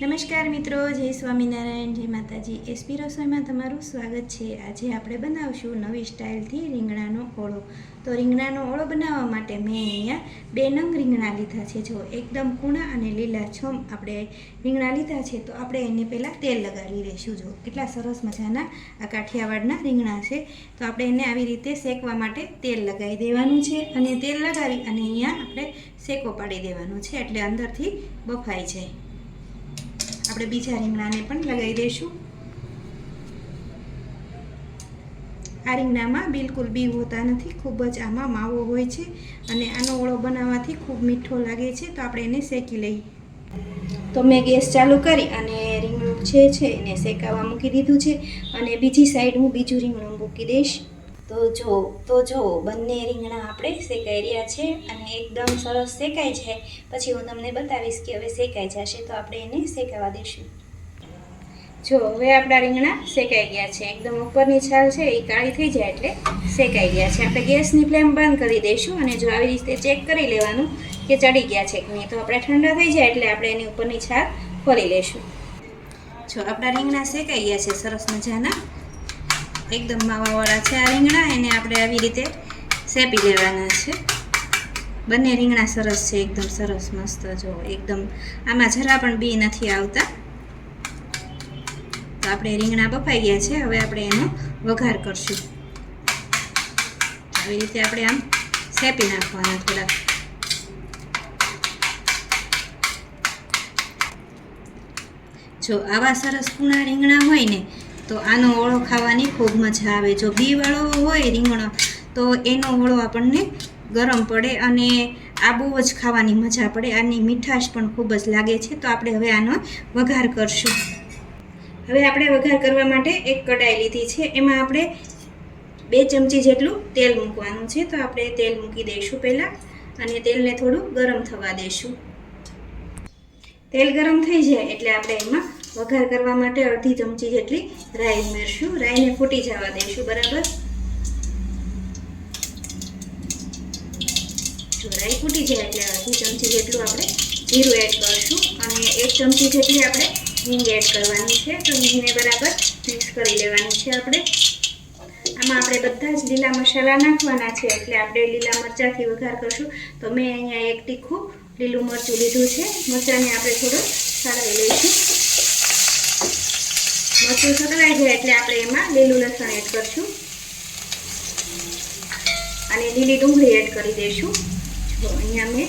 નમસ્કાર મિત્રો, જય સ્વામિનારાયણ, જય માતાજી. એસપી રસોઈમાં તમારું સ્વાગત છે. આજે આપણે બનાવશું નવી સ્ટાઇલથી રીંગણાનો ઓળો. તો રીંગણાનો ઓળો બનાવવા માટે મેં અહીંયા બે નંગ રીંગણા લીધા છે. જો એકદમ કૂણા અને લીલા છમ આપણે રીંગણા લીધા છે, તો આપણે એને પહેલાં તેલ લગાવી લઈશું જો કેટલા સરસ મજાના આ કાઠિયાવાડના રીંગણા છે, તો આપણે એને આવી રીતે શેકવા માટે તેલ લગાવી દેવાનું છે અને તેલ લગાવી અને અહીંયા આપણે શેકો પાડી દેવાનો છે, એટલે અંદરથી બફાઈ જાય. આપણે બીજા રીંગણાને પણ લગાવી દઈશું. આ રીંગણામાં બિલકુલ બી હોતા નથી, ખૂબ જ આમાં માવો હોય છે અને આનો ઓળો બનાવવાથી ખૂબ મીઠો લાગે છે, તો આપણે એને શેકી લઈએ. તો મેં ગેસ ચાલુ કરી અને રીંગણું છે છે એને શેકાવા મૂકી દીધું છે અને બીજી સાઈડ હું બીજું રીંગણું મૂકી દઈશ. તો જો તો જો, બંને રીંગણા આપણે શેકાઈ રહ્યા છે અને એકદમ સરસ શેકાઈ છે. પછી હું તમને બતાવીશ કે હવે શેકાઈ જશે તો આપણે એને શેકાવા દઈશું જો, હવે આપણા રીંગણા શેકાઈ ગયા છે. એકદમ ઉપરની છાલ છે, એ કાળી થઈ જાય એટલે શેકાઈ ગયા છે. આપણે ગેસની ફ્લેમ બંધ કરી દઈશું અને જો આવી રીતે ચેક કરી લેવાનું કે ચડી ગયા છે કે નહીં. તો આપણે ઠંડા થઈ જાય એટલે આપણે એની ઉપરની છાલ ખોલી લઈશું જો, આપણા રીંગણા શેકાઈ ગયા છે. સરસ મજાના. એકદમ માવાવાળા છે આ રીંગણા, એને આપણે આવી રીતે શેપી લેવાના છે. બંને રીંગણા સરસ છે, એકદમ સરસ, મસ્ત, જો એકદમ આમાં જરા પણ બી નથી આવતા. તો આપણે રીંગણા બફાઈ ગયા છે, હવે આપણે એનો વઘાર કરશું. આવી રીતે આપણે આમ શેપી નાખવાના થોડા જો આવા સરસ પૂણા રીંગણા હોય ને તો આનો ઓળો ખાવાની ખૂબ મજા આવે. જો બીવાળો હોય રીંગણો, તો એનો ઓળો આપણને ગરમ પડે અને આ બહુ જ ખાવાની મજા પડે. આની મીઠાશ પણ ખૂબ જ લાગે છે. તો આપણે હવે આનો વઘાર કરશું. હવે આપણે વઘાર કરવા માટે એક કડાઈ લીધી છે. એમાં આપણે બે ચમચી જેટલું તેલ મૂકવાનું છે. તો આપણે તેલ મૂકી દઈશું પહેલાં અને તેલને થોડું ગરમ થવા દઈશું. તેલ ગરમ થઈ જાય એટલે આપણે એમાં વઘાર કરવા માટે અડધી ચમચી જેટલી રાઈ ઉમેરશું. રાઈને ફૂટી જવા દઈશું, બરાબર? જો રાઈ ફૂટી જાય એટલે અડધી ચમચી જેટલું આપણે જીરું એડ કરશું અને એક ચમચી જેટલી આપણે હિંગ એડ કરવાની છે. તો હિંગને બરાબર મિક્સ કરી લેવાની છે આપણે. આમાં આપણે બધા જ લીલા મસાલા નાખવાના છે એટલે આપણે લીલા મરચાંથી વઘાર કરશું. તો મેં અહીંયા એક તીખું લીલું મરચું લીધું છે. મરચાંને આપણે થોડું સાળવી લઈશું. મરચું સતળાઈ જાય એટલે આપણે એમાં લીલું લસણ એડ કરશું. અને લીલી ડુંગળી એડ કરી દઈશું. અહીંયા મેં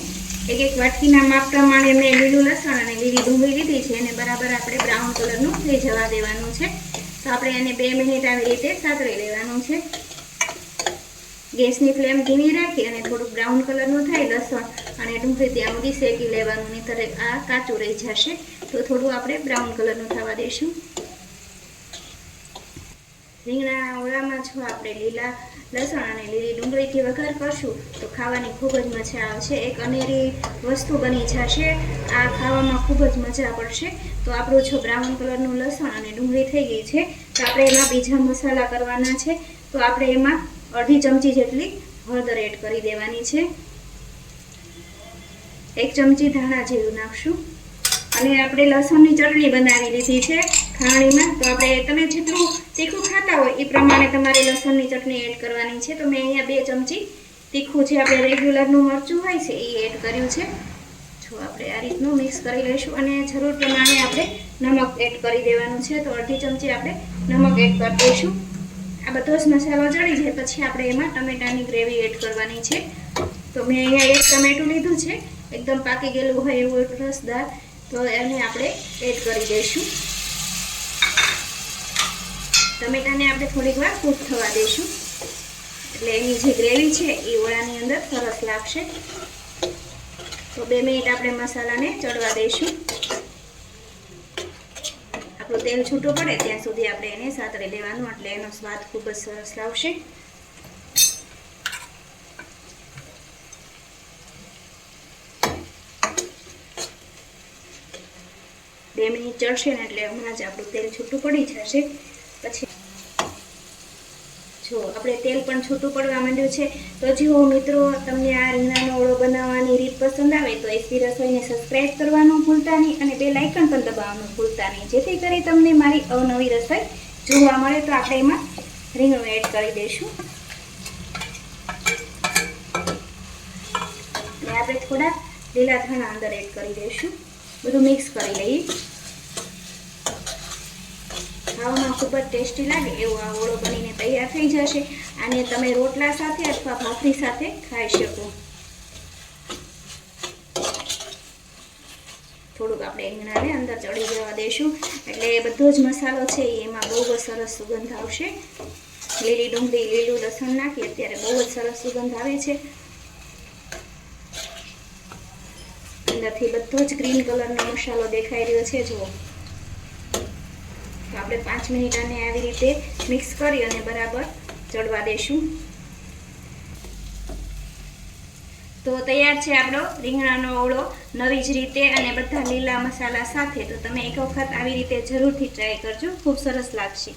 એક એક વાટકીના માપ પ્રમાણે મેં લીલું લસણ અને લીલી ડુંગળી લીધી છે, એને બરાબર આપણે બ્રાઉન કલરનું થઈ જવા દેવાનું છે. તો આપણે એને બે મિનિટ આવી રીતે સાતરી લેવાનું છે. ગેસની ફ્લેમ ધીમી રાખી અને થોડુંક બ્રાઉન કલરનું થાય લસણ અને ડુંગળી ત્યાં સુધી શેકી લેવાનું નહીં આ કાચું રહી જશે. તો થોડું આપણે બ્રાઉન કલરનું થવા દઈશું. રીંગણા ઓળામાં જો આપણે લીલા લસણ અને લીલી ડુંગળીથી વઘાર કરશું, તો ખાવાની ખૂબ જ મજા આવશે. એક અનેરી વસ્તુ બની જશે. આ ખાવામાં ખૂબ જ મજા પડશે. તો આપણું જો બ્રાઉન કલરનું લસણ અને ડુંગળી થઈ ગઈ છે, તો આપણે એમાં બીજા મસાલા કરવાના છે. તો આપણે એમાં અડધી ચમચી જેટલી હળદર એડ કરી દેવાની છે. એક ચમચી ધાણા જીરું નાખશું. અને આપણે લસણની ચટણી બનાવી લીધી છે. ખાણીમાં? તો આપણે તમે જેટલું તીખું ખાતા હોય, એ પ્રમાણે તમારે લસણની ચટણી એડ કરવાની છે. તો મેં અહીંયા બે ચમચી તીખું જે આપણે રેગ્યુલરનું મરચું હોય છે, એ એડ કર્યું છે. જો આપણે આ રીતનું મિક્સ કરી લઈશું અને જરૂર પ્રમાણે આપણે નમક એડ કરી દેવાનું છે. તો અડધી ચમચી આપણે નમક એડ કરી દઈશું. આ બધો જ મસાલો ચડી જાય, પછી આપણે એમાં ટમેટાની ગ્રેવી એડ કરવાની છે. તો મેં અહીંયા એક ટમેટું લીધું છે. એકદમ પાકી ગયેલું હોય એવું રસદાર. તો એને આપણે એડ કરી દઈશું. ટમેટાને આપણે થોડીક વાર કૂક થવા દઈશું. એટલે એની જે ગ્રેવી છે, એ ઓળાની અંદર સરસ લાગશે. તો બે મિનિટ આપણે મસાલાને ચડવા દઈશું. આપણું તેલ છૂટું પડે ત્યાં સુધી આપણે એને સાતળી લેવાનું, એટલે એનો સ્વાદ ખૂબ જ સરસ લાવશે. બે મિનિટ ચડશે ને એટલે હમણાં જ આપણું તેલ છૂટું પડી જશે. પછી જો આપણે તેલ પણ છૂટું પડવા માંડ્યું છે, તો જો મિત્રો, તમને આ રીંગણાનો ઓળો બનાવવાની રીત પસંદ આવે તો એસી રસોઈને સબસ્ક્રાઈબ કરવાનું ભૂલતા નહીં અને બે લાઇકન પણ દબાવવાનું ભૂલતા નહીં. જેથી કરી તમને મારી અવનવી રસોઈ જોવા મળે તો આપણે એમાં રીંગણું એડ કરી દઈશું. આપણે થોડા લીલા ધાણા અંદર એડ કરી દઈશું. બધું મિક્સ કરી લઈએ. ખાવામાં ખૂબ જ ટેસ્ટી લાગે એવો આ ઓળો બનીને તૈયાર થઈ જશે. આને તમે રોટલા સાથે અથવા ભાખરી સાથે ખાઈ શકો. થોડુંક આપણે રીંગણાને અંદર ચડી જવા દઈશું એટલે બધો જ મસાલો છે એમાં બહુ જ સરસ સુગંધ આવશે. લીલી ડુંગળી, લીલું લસણ નાખી અત્યારે બહુ જ સરસ સુગંધ આવે છે. અંદરથી બધો જ ગ્રીન કલરનો મસાલો દેખાઈ રહ્યો છે. જુઓ. આપણે પાંચ મિનિટ આને આવી રીતે મિક્સ કરી અને બરાબર ચડવા દઈશું તો તૈયાર છે આપણો રીંગણાનો ઓળો નવી જ રીતે અને બધા લીલા મસાલા સાથે. તો તમે એક વખત આવી રીતે જરૂરથી ટ્રાય કરજો. ખૂબ સરસ લાગશે.